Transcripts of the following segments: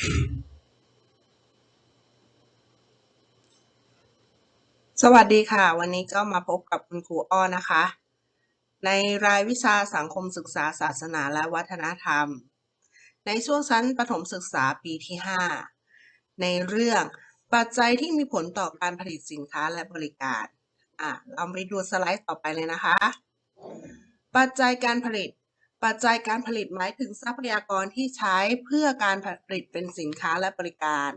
สวัสดีค่ะ วันนี้ก็มาพบกับคุณครูอ้อนะคะ ในรายวิชาสังคมศึกษาศาสนาและวัฒนธรรม ในช่วงชั้นประถมศึกษาปีที่ 5 ในเรื่องปัจจัยที่มีผลต่อการผลิตสินค้าและบริการอะเราไปดูสไลด์ต่อไปเลยนะคะ ปัจจัยการผลิต ปัจจัยการผลิตหมายถึงทรัพยากรที่ใช้เพื่อการผลิตเป็นสินค้าและบริการ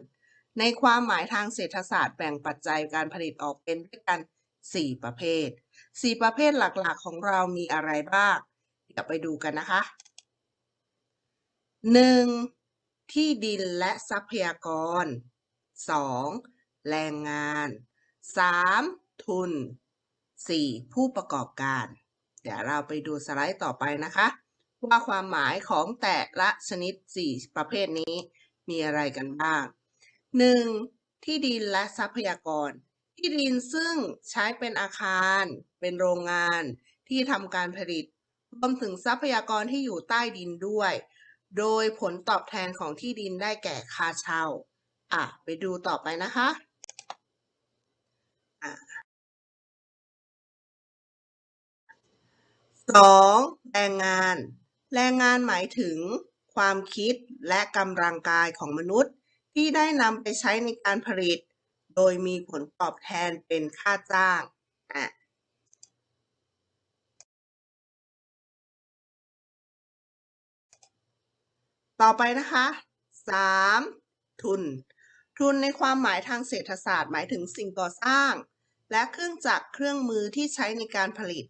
ในความหมายทางเศรษฐศาสตร์แบ่งปัจจัยการผลิตออกเป็นด้วยกัน 4 ประเภท 4 ประเภทหลักๆ ของเรามีอะไรบ้าง เดี๋ยวไปดูกันนะคะ 1. ที่ดินและทรัพยากร 2. แรงงาน 3. ทุน 4. ผู้ประกอบการ เดี๋ยวเราไปดูสไลด์ต่อไปนะคะ ว่าความหมายของแต่ละชนิด 4 ประเภทนี้มีอะไรกันบ้าง 1. ที่ดินและทรัพยากร ที่ดินซึ่งใช้เป็นอาคาร เป็นโรงงาน ที่ทำการผลิต รวมถึงทรัพยากรที่อยู่ใต้ดินด้วย โดยผลตอบแทนของที่ดินได้แก่ค่าเช่า อะ ไปดูต่อไปนะคะอะสองแรงงาน แรงงานหมายถึง ความคิดและกำลังกายของมนุษย์ ที่ได้นำไปใช้ในการผลิต โดยมีผลตอบแทนเป็นค่าจ้างอะต่อไปนะคะ 3. ทุน ทุนในความหมายทางเศรษฐศาสตร์ หมายถึงสิ่งก่อสร้าง และเครื่องจักรเครื่องมือที่ใช้ในการผลิต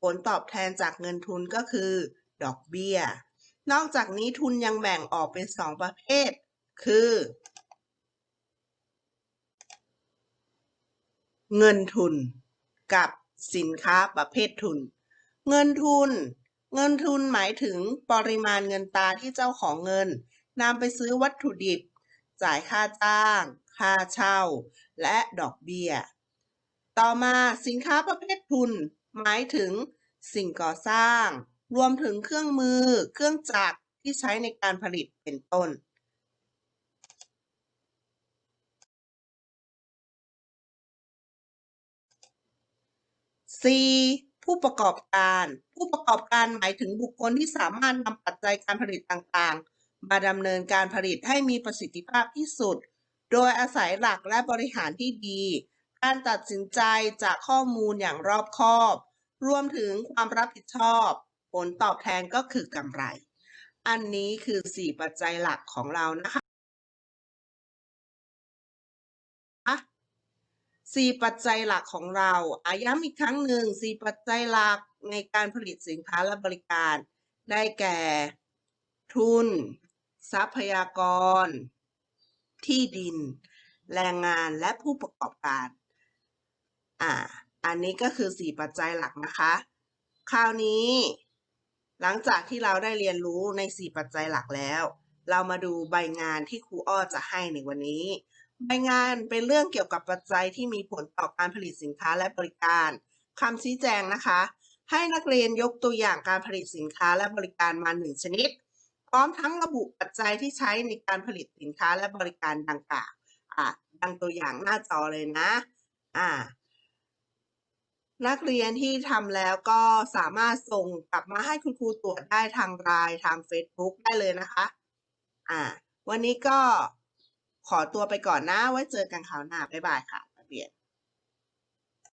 ผลตอบแทนจากเงินทุนก็คือ ดอกเบี้ย นอกจากนี้ทุนยังแบ่งออกเป็น 2 ประเภท คือ เงินทุนกับสินค้าประเภททุน เงินทุน เงินทุนหมายถึงปริมาณเงินตราที่เจ้าของเงินนำไปซื้อวัตถุดิบ จ่ายค่าจ้าง ค่าเช่า และดอกเบี้ย ต่อมาสินค้าประเภททุน หมายถึงสิ่งก่อสร้าง รวมถึงเครื่องมือ เครื่องจักรที่ใช้ในการผลิตเป็นต้น 4. ผู้ประกอบการ ผู้ประกอบการหมายถึงบุคคลที่สามารถนำปัจจัยการผลิตต่างๆ มาดำเนินการผลิตให้มีประสิทธิภาพที่สุด โดยอาศัยหลักและบริหารที่ดี การตัดสินใจจากข้อมูลอย่างรอบคอบ รวมถึงความรับผิดชอบ ลตอบแทนก็คือกำไร อันนี้คือ 4 ปัจจัยหลักของเรานะคะสี่ปัจจัยหลักของเราอาย้ำอีกครั้งหนึ่งสี่ปัจจัยหลักในการผลิตสินค้าและบริการ ได้แก่ ทุน ทรัพยากร ที่ดิน แรงงานและผู้ประกอบการ อ่า อันนี้ก็คือสี่ปัจจัยหลักนะคะ คราวนี้ หลังจากที่เราได้เรียนรู้ในสี่ปัจจัยหลักแล้ว เรามาดูใบงานที่ครูอ้อจะให้ในวันนี้ ใบงานเป็นเรื่องเกี่ยวกับปัจจัยที่มีผลต่อการผลิตสินค้าและบริการคำชี้แจงนะคะ ให้นักเรียนยกตัวอย่างการผลิตสินค้าและบริการมาหนึ่งชนิด พร้อมทั้งระบุปัจจัยที่ใช้ในการผลิตสินค้าและบริการดังกล่าวอะดังตัวอย่างหน้าจอเลยนะอ่า นักเรียนที่ทำแล้วก็สามารถส่งกลับมาให้คุณครูตรวจได้ทางไลน์ทาง Facebook ได้เลยนะคะ อ่า วันนี้ก็ขอตัวไปก่อนนะ ไว้เจอกันคราวหน้า บ๊ายบายค่ะ